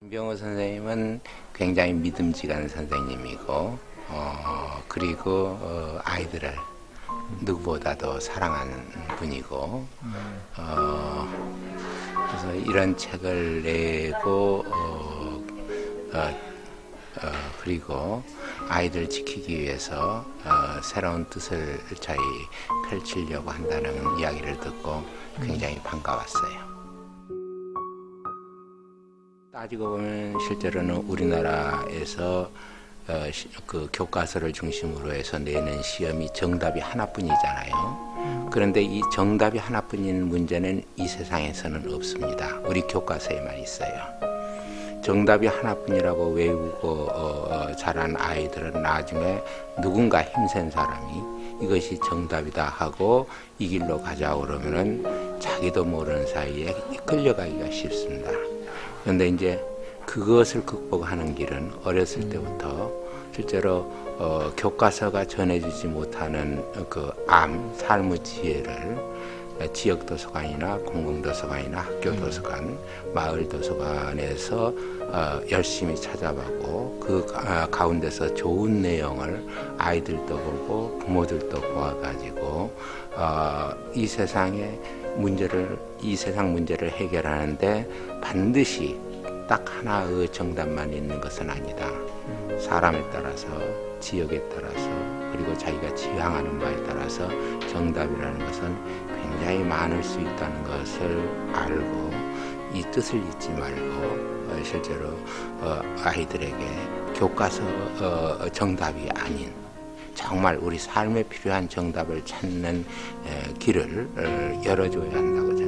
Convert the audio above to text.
김병호 선생님은 굉장히 믿음직한 선생님이고 어, 그리고 어, 아이들을 누구보다도 사랑하는 분이고 어, 그래서 이런 책을 내고 어, 어, 어, 그리고 아이들 지키기 위해서 어, 새로운 뜻을 저희 펼치려고 한다는 이야기를 듣고 굉장히 반가웠어요. 따지고 보면 실제로는 우리나라에서 어, 시- 그 교과서를 중심으로 해서 내는 시험이 정답이 하나뿐이잖아요. 그런데 이 정답이 하나뿐인 문제는 이 세상에서는 없습니다. 우리 교과서에만 있어요. 정답이 하나뿐이라고 외우고 어, 어, 자란 아이들은 나중에 누군가 힘센 사람이 이것이 정답이다 하고 이 길로 가자고 그러면은 자기도 모르는 사이에 끌려가기가 쉽습니다. 그런데 이제 그것을 극복하는 길은 어렸을 때부터 실제로 어, 교과서가 전해주지 못하는 그 암, 삶의 지혜를 지역 도서관이나 공공 도서관이나 학교 도서관, 마을 도서관에서 어, 열심히 찾아보고 그 가- 가운데서 좋은 내용을 아이들도 보고 부모들도 보아가지고 어, 이 세상의 문제를 이 세상 문제를 해결하는데 반드시 딱 하나의 정답만 있는 것은 아니다. 사람에 따라서 지역에 따라서 그리고 자기가 지향하는 바에 따라서 정답이라는 것은 굉장히 많을 수 있다는 것을 알고 이 뜻을 잊지 말고 어, 실제로 어, 아이들에게 교과서 어, 정답이 아닌 정말 우리 삶에 필요한 정답을 찾는 에, 길을 어, 열어줘야 한다고 생각합니다.